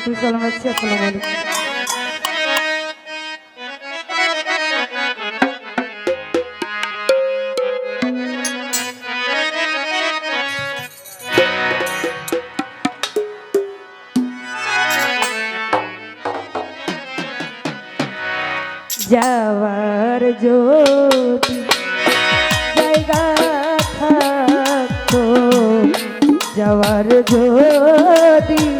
রাখি সালাম রাখছি আসসালামু আলাইকুম যাওয়ার যদি জায়গা থাকো যাওয়ার যদি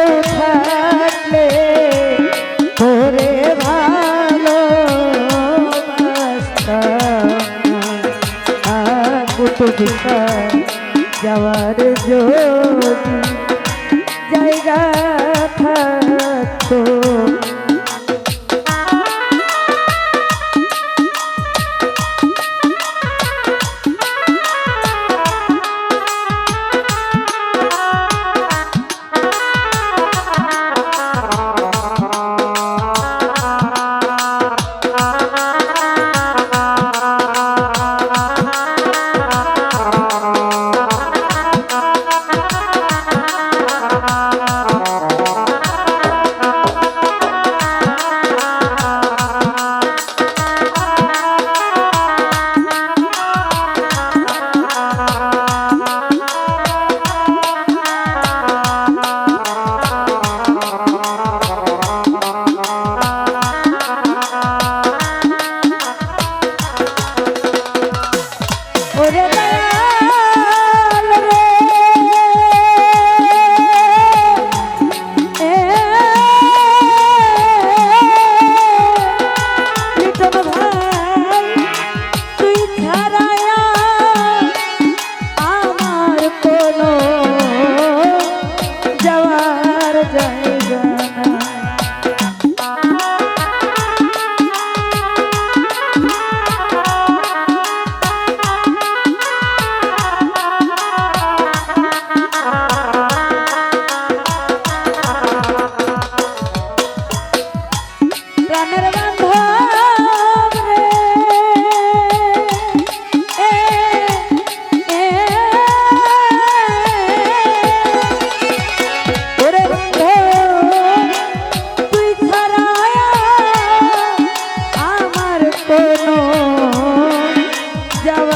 যাওয়ার যদি জায়গা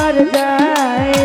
আর যায়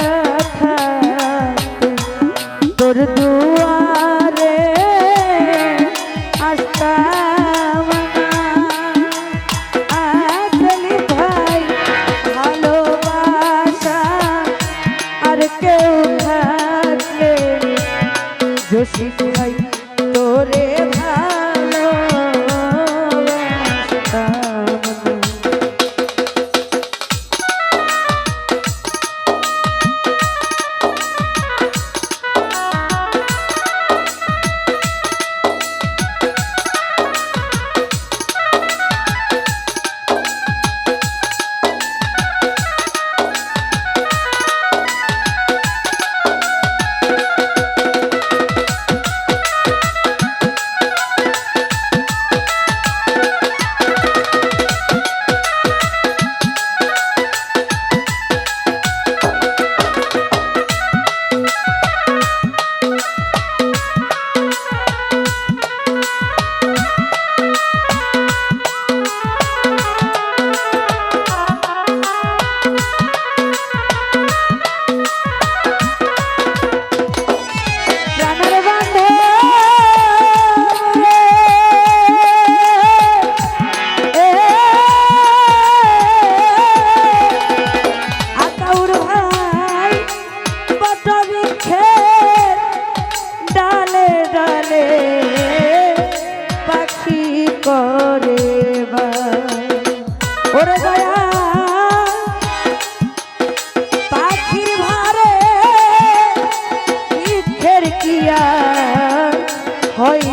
はい。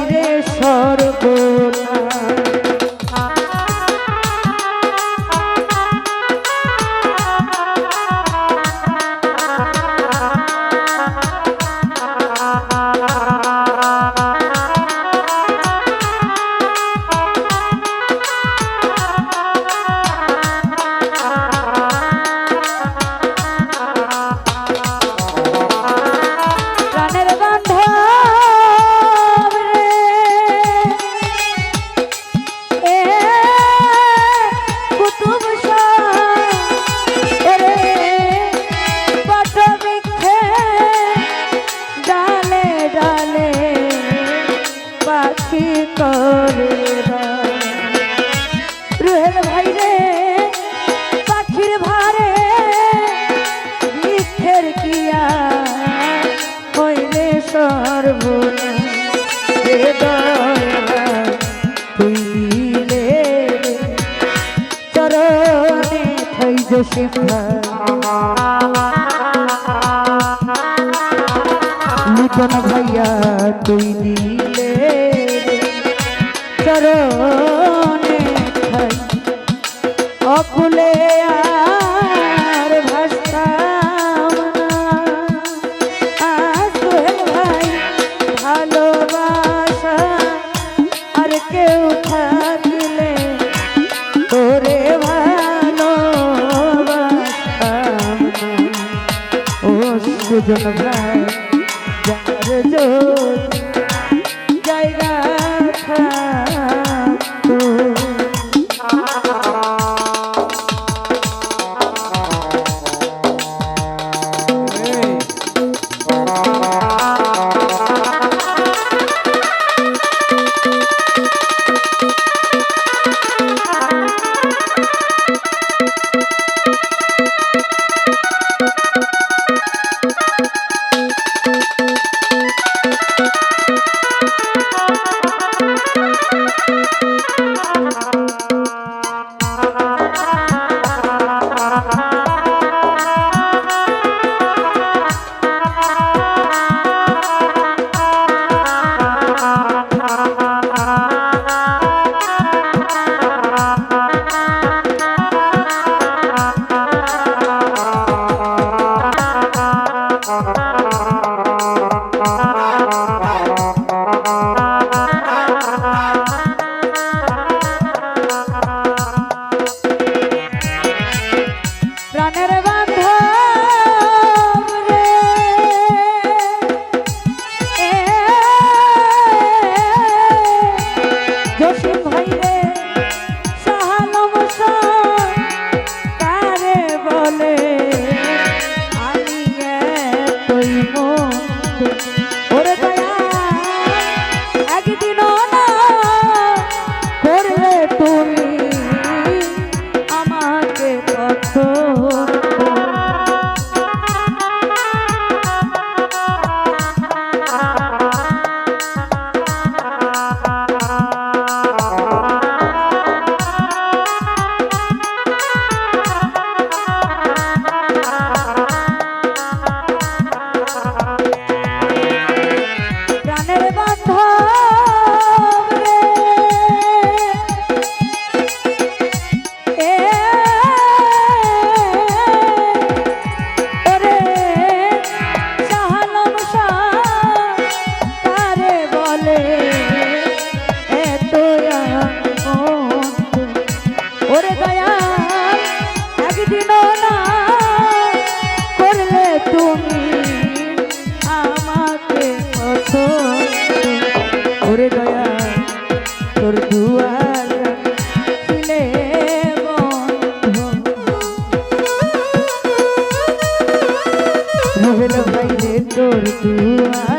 কি করে রুহের ভাই রে, পাখির ভারে, মিথ্যের কিয়া হইলে সর্বনা তুই দিলে চরণে থই যে শিখা। culé. বন্ধু তোর দুয়া